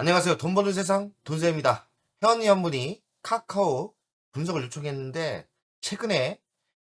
안녕하세요. 돈 버는 세상 돈세입니다. 회원님분이 카카오 분석을 요청했는데 최근에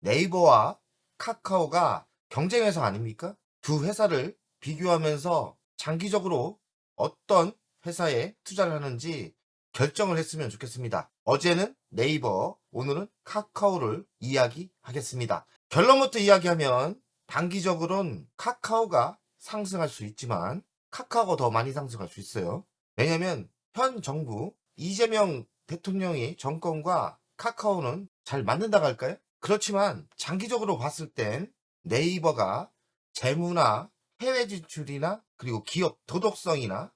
네이버와 카카오가 경쟁 회사 아닙니까? 두 회사를 비교하면서 장기적으로 어떤 회사에 투자를 하는지 결정을 했으면 좋겠습니다. 어제는 네이버, 오늘은 카카오를 이야기하겠습니다. 결론부터 이야기하면 단기적으로는 카카오가 상승할 수 있지만 카카오가 더 많이 상승할 수 있어요. 왜냐면 현 정부 이재명 대통령이 정권과 카카오는 잘 맞는다고 할까요? 그렇지만 장기적으로 봤을 땐 네이버가 재무나 해외 진출이나 그리고 기업 도덕성이나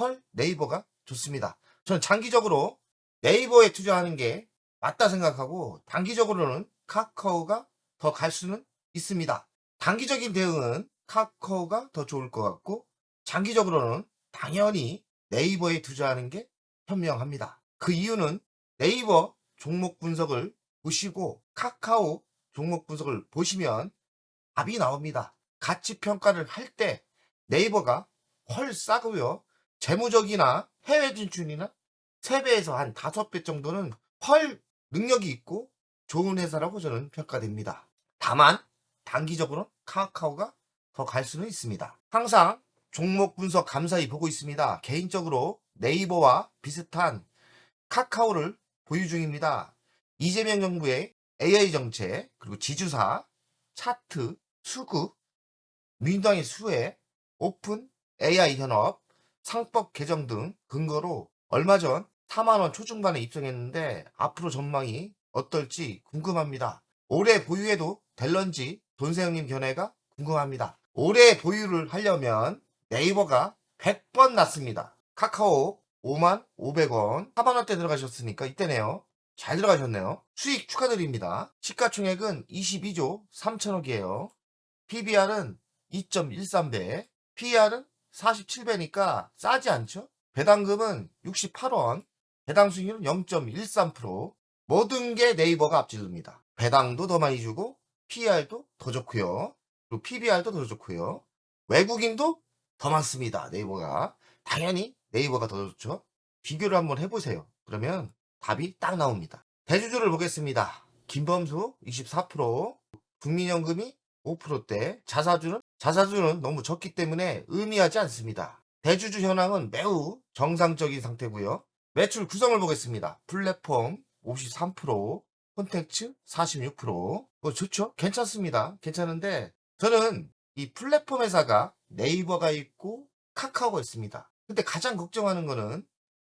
헐 네이버가 좋습니다. 저는 장기적으로 네이버에 투자하는 게 맞다 생각하고 단기적으로는 카카오가 더 갈 수는 있습니다. 단기적인 대응은 카카오가 더 좋을 것 같고 장기적으로는 당연히 네이버에 투자하는 게 현명합니다. 그 이유는 네이버 종목 분석을 보시고 카카오 종목 분석을 보시면 답이 나옵니다. 가치 평가를 할 때 네이버가 헐 싸고요. 재무적이나 해외 진출이나 3배에서 한 5배 정도는 헐 능력이 있고 좋은 회사라고 저는 평가됩니다. 다만 단기적으로 카카오가 더 갈 수는 있습니다. 항상 종목 분석 감사히 보고 있습니다. 개인적으로 네이버와 비슷한 카카오를 보유 중입니다. 이재명 정부의 AI 정책, 그리고 지주사, 차트, 수급, 민주당의 수혜, 오픈, AI 현업, 상법 개정 등 근거로 얼마 전 4만원 초중반에 입성했는데 앞으로 전망이 어떨지 궁금합니다. 올해 보유해도 될런지 돈세형님 견해가 궁금합니다. 올해 보유를 하려면 네이버가 100번 낫습니다. 카카오 5만 500원 4만원대 들어가셨으니까 이때네요. 잘 들어가셨네요. 수익 축하드립니다. 시가총액은 22조 3천억이에요. PBR은 2.13배, PER은 47배니까 싸지 않죠? 배당금은 68원, 배당 수익률은 0.13%, 모든 게 네이버가 앞지릅니다. 배당도 더 많이 주고, PER도 더 좋고요. 그리고 PBR도 더 좋고요. 외국인도 더 많습니다. 네이버가. 당연히 네이버가 더 좋죠. 비교를 한번 해보세요. 그러면 답이 딱 나옵니다. 대주주를 보겠습니다. 김범수 24%, 국민연금이 5%대, 자사주는 자사주는 너무 적기 때문에 의미하지 않습니다. 대주주 현황은 매우 정상적인 상태고요. 매출 구성을 보겠습니다. 플랫폼 53%, 콘텐츠 46%. 뭐 좋죠? 괜찮습니다. 괜찮은데 저는 이 플랫폼 회사가 네이버가 있고 카카오가 있습니다. 근데 가장 걱정하는 거는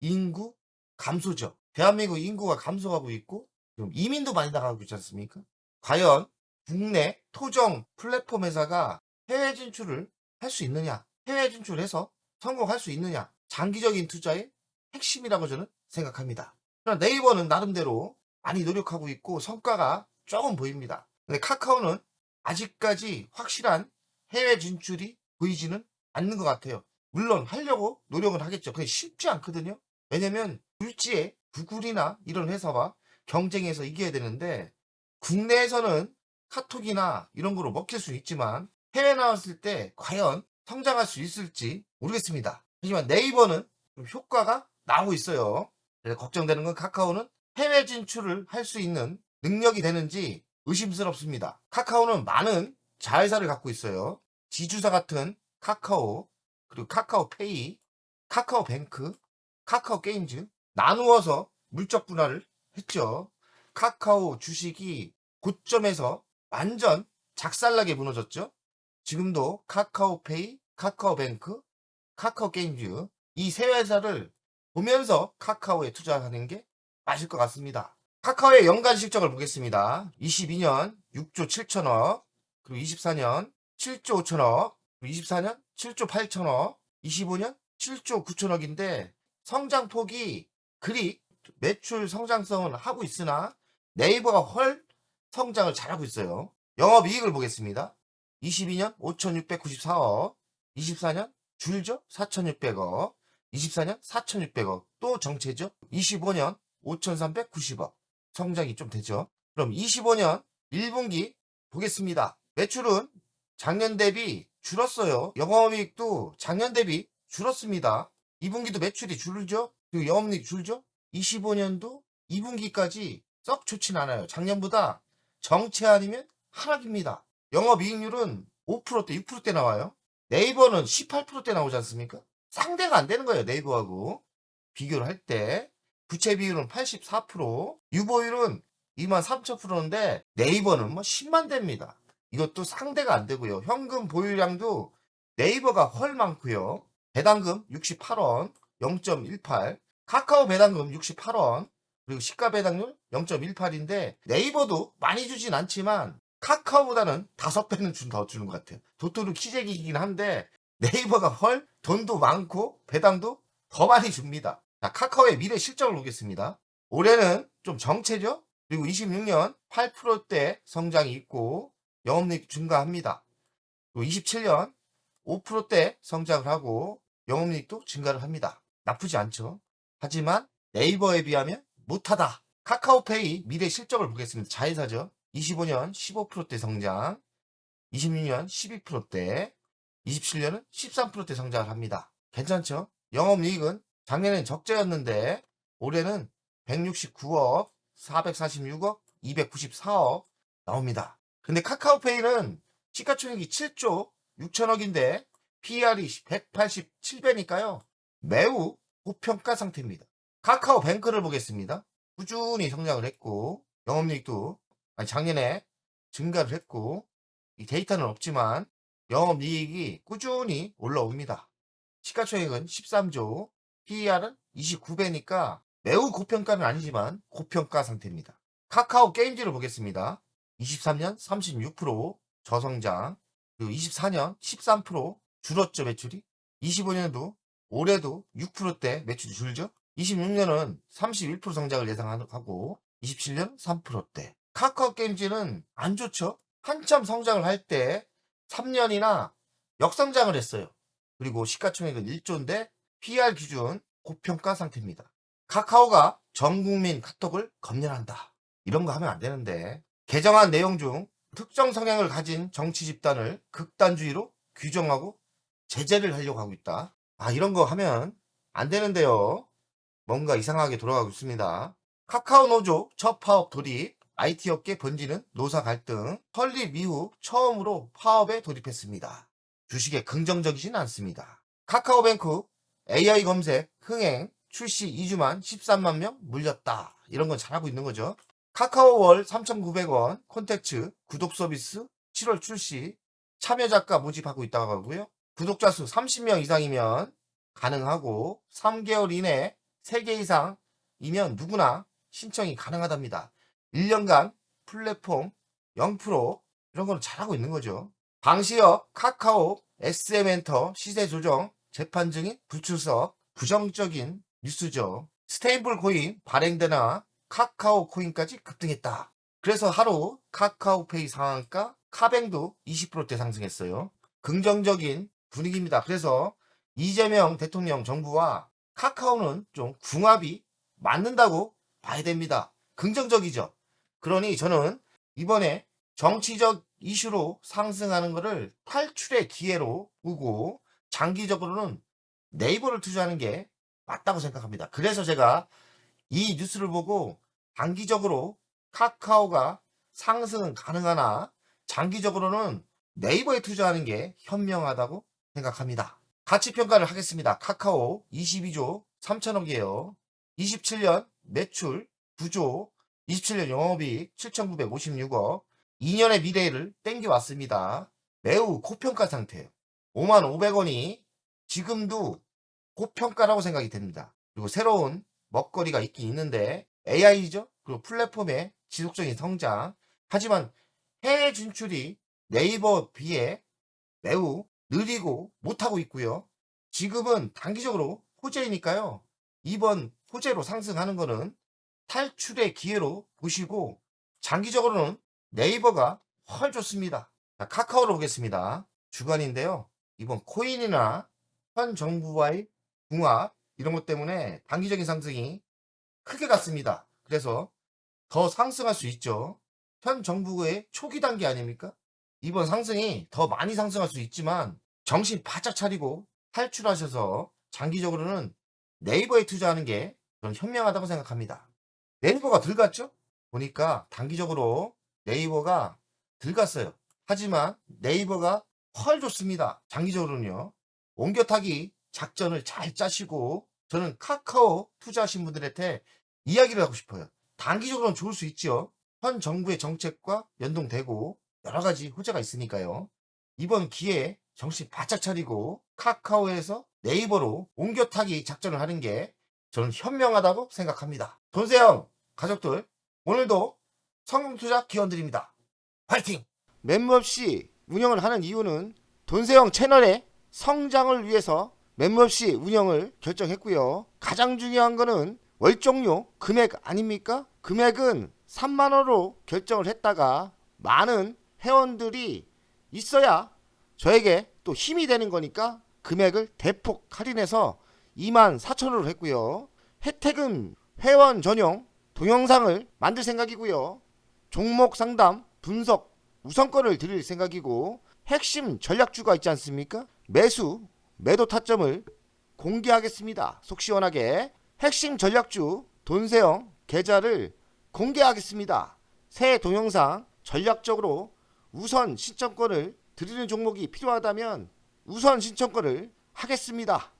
인구 감소죠. 대한민국 인구가 감소하고 있고 이민도 많이 나가고 있지 않습니까? 과연 국내 토종 플랫폼 회사가 해외 진출을 할 수 있느냐? 해외 진출해서 성공할 수 있느냐? 장기적인 투자의 핵심이라고 저는 생각합니다. 네이버는 나름대로 많이 노력하고 있고 성과가 조금 보입니다. 근데 카카오는 아직까지 확실한 해외 진출이 보이지는 않는 것 같아요. 물론 하려고 노력은 하겠죠. 그게 쉽지 않거든요. 왜냐면 굴지에 구글이나 이런 회사와 경쟁해서 이겨야 되는데 국내에서는 카톡이나 이런 거로 먹힐 수 있지만 해외 나왔을 때 과연 성장할 수 있을지 모르겠습니다. 하지만 네이버는 좀 효과가 나오고 있어요. 그래서 걱정되는 건 카카오는 해외 진출을 할 수 있는 능력이 되는지 의심스럽습니다. 카카오는 많은 자회사를 갖고 있어요. 지주사 같은 카카오, 그리고 카카오페이, 카카오뱅크, 카카오게임즈 나누어서 물적 분할을 했죠. 카카오 주식이 고점에서 완전 작살나게 무너졌죠. 지금도 카카오페이, 카카오뱅크, 카카오게임즈 이 세 회사를 보면서 카카오에 투자하는 게 맞을 것 같습니다. 카카오의 연간 실적을 보겠습니다. 22년 6조 7천억, 그리고 24년 7조 5천억, 그리고 24년 7조 8천억, 25년 7조 9천억인데 성장폭이 그리 매출 성장성은 하고 있으나 네이버가 훨 성장을 잘하고 있어요. 영업이익을 보겠습니다. 22년 5,694억, 24년 줄죠 4,600억, 24년 4,600억, 또 정체죠 25년 5,390억. 성장이 좀 되죠. 그럼 25년 1분기 보겠습니다. 매출은 작년 대비 줄었어요. 영업이익도 작년 대비 줄었습니다. 2분기도 매출이 줄죠? 그리고 영업이익 줄죠? 25년도 2분기까지 썩 좋진 않아요. 작년보다 정체 아니면 하락입니다. 영업이익률은 5%대, 6%대 나와요. 네이버는 18%대 나오지 않습니까? 상대가 안 되는 거예요, 네이버하고. 비교를 할 때. 부채 비율은 84%, 유보율은 2만 3천 프로인데 네이버는 뭐 10만 대입니다. 이것도 상대가 안 되고요. 현금 보유량도 네이버가 훨 많고요. 배당금 68원 0.18, 카카오 배당금 68원, 그리고 시가 배당률 0.18인데 네이버도 많이 주진 않지만 카카오보다는 다섯 배는 준 더 주는 것 같아요. 도토리 키재기이긴 한데 네이버가 훨 돈도 많고 배당도 더 많이 줍니다. 자, 카카오의 미래 실적을 보겠습니다. 올해는 좀 정체죠? 그리고 26년 8%대 성장이 있고 영업이익 증가합니다. 그리고 27년 5%대 성장을 하고 영업이익도 증가를 합니다. 나쁘지 않죠? 하지만 네이버에 비하면 못하다. 카카오페이 미래 실적을 보겠습니다. 자회사죠. 25년 15%대 성장, 26년 12%대, 27년은 13%대 성장을 합니다. 괜찮죠? 영업이익은 작년엔 적자였는데 올해는 169억, 446억, 294억 나옵니다. 근데 카카오페이는 시가총액이 7조 6천억인데 PER이 187배니까요. 매우 고평가 상태입니다. 카카오 뱅크를 보겠습니다. 꾸준히 성장을 했고 영업이익도 작년에 증가를 했고 이 데이터는 없지만 영업이익이 꾸준히 올라옵니다. 시가총액은 13조, PER은 29배니까 매우 고평가는 아니지만 고평가 상태입니다. 카카오 게임즈를 보겠습니다. 23년 36% 저성장, 그리고 24년 13% 줄었죠 매출이. 25년도 올해도 6%대 매출이 줄죠. 26년은 31% 성장을 예상하고 27년 3%대. 카카오 게임즈는 안 좋죠. 한참 성장을 할 때 3년이나 역성장을 했어요. 그리고 시가총액은 1조인데 PR 기준 고평가 상태입니다. 카카오가 전 국민 카톡을 검열한다. 이런 거 하면 안 되는데 개정안 내용 중 특정 성향을 가진 정치 집단을 극단주의로 규정하고 제재를 하려고 하고 있다. 아, 이런 거 하면 안 되는데요. 뭔가 이상하게 돌아가고 있습니다. 카카오 노조 첫 파업 돌입, IT 업계 번지는 노사 갈등, 설립 이후 처음으로 파업에 돌입했습니다. 주식에 긍정적이진 않습니다. 카카오뱅크 AI 검색 흥행 출시 2주만 13만 명 물렸다. 이런 건 잘하고 있는 거죠. 카카오월 3,900원 콘텐츠 구독 서비스 7월 출시 참여 작가 모집하고 있다고 하고요. 구독자 수 30명 이상이면 가능하고 3개월 이내 3개 이상이면 누구나 신청이 가능하답니다. 1년간 플랫폼 0% 이런 거는 잘하고 있는 거죠. 방시혁 카카오 SM엔터 시세 조정 재판 증인 불출석 부정적인 뉴스죠. 스테이블 코인 발행되나 카카오 코인까지 급등했다. 그래서 하루 카카오페이 상한가 카뱅도 20%대 상승했어요. 긍정적인 분위기입니다. 그래서 이재명 대통령 정부와 카카오는 좀 궁합이 맞는다고 봐야 됩니다. 긍정적이죠. 그러니 저는 이번에 정치적 이슈로 상승하는 것을 탈출의 기회로 보고 장기적으로는 네이버를 투자하는 게 맞다고 생각합니다. 그래서 제가 이 뉴스를 보고 단기적으로 카카오가 상승은 가능하나 장기적으로는 네이버에 투자하는 게 현명하다고 생각합니다. 가치 평가를 하겠습니다. 카카오 22조 3천억이에요. 27년 매출 9조, 27년 영업이익 7,956억, 2년의 미래를 땡겨왔습니다. 매우 고평가 상태예요. 5만 500원이 지금도 고평가라고 생각이 됩니다. 그리고 새로운 먹거리가 있긴 있는데 AI죠. 그리고 플랫폼의 지속적인 성장. 하지만 해외 진출이 네이버 비해 매우 느리고 못하고 있고요. 지금은 단기적으로 호재이니까요. 이번 호재로 상승하는 거는 탈출의 기회로 보시고 장기적으로는 네이버가 훨 좋습니다. 자, 카카오로 보겠습니다. 주간인데요. 이번 코인이나 현 정부와의 궁합 이런 것 때문에 단기적인 상승이 크게 갔습니다. 그래서 더 상승할 수 있죠. 현 정부의 초기 단계 아닙니까? 이번 상승이 더 많이 상승할 수 있지만 정신 바짝 차리고 탈출하셔서 장기적으로는 네이버에 투자하는 게 저는 현명하다고 생각합니다. 네이버가 들갔죠? 보니까 단기적으로 네이버가 들갔어요. 하지만 네이버가 훨 좋습니다. 장기적으로는요. 옮겨타기 작전을 잘 짜시고 저는 카카오 투자하신 분들한테 이야기를 하고 싶어요. 단기적으로는 좋을 수 있죠. 현 정부의 정책과 연동되고 여러 가지 호재가 있으니까요. 이번 기회에 정신 바짝 차리고 카카오에서 네이버로 옮겨 타기 작전을 하는 게 저는 현명하다고 생각합니다. 돈세형 가족들 오늘도 성공 투자 기원드립니다. 화이팅! 멤버 없이 운영을 하는 이유는 돈세형 채널의 성장을 위해서 멤버없이 운영을 결정했고요. 가장 중요한 거는 월종료 금액 아닙니까? 금액은 3만 원으로 결정을 했다가 많은 회원들이 있어야 저에게 또 힘이 되는 거니까 금액을 대폭 할인해서 2만 4천 원으로 했고요. 혜택은 회원 전용 동영상을 만들 생각이고요. 종목 상담 분석 우선권을 드릴 생각이고 핵심 전략주가 있지 않습니까? 매수 매도 타점을 공개하겠습니다. 속 시원하게 핵심 전략주 돈세형 계좌를 공개하겠습니다. 새 동영상 전략적으로 우선 신청권을 드리는 종목이 필요하다면 우선 신청권을 하겠습니다.